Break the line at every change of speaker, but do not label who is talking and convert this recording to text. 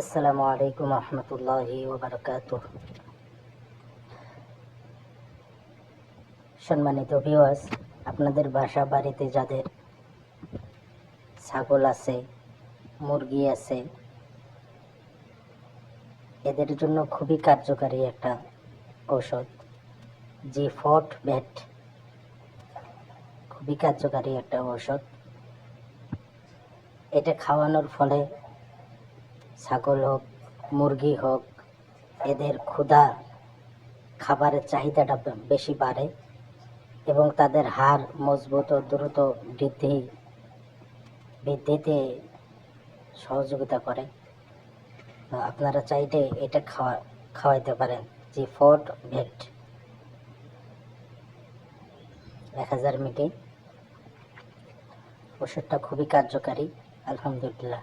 আসসালামু আলাইকুম রহমতুল্লাহি ওবরাকাত সম্মানিত ভিউয়ার্স আপনাদের বাসা বাড়িতে যাদের ছাগল আছে, মুরগি আছে, এদের জন্য খুবই কার্যকারী একটা ঔষধ, জি ফট ভ্যাট খুবই কার্যকারী একটা ঔষধ। এটা খাওয়ানোর ফলে ছাগল হোক, মুরগি হোক, এদের ক্ষুধা খাবারের চাহিদাটা বেশি বাড়ে এবং তাদের হাড় মজবুত ও দ্রুত বৃদ্ধি, বৃদ্ধিতে সহযোগিতা করে। আপনারা চাইলে এটা খাওয়া, খাওয়াইতে পারেন। জি, ফোর্ট ভেট। এক হাজার মিলি ওষুধটা খুবই কার্যকারী, আলহামদুলিল্লাহ।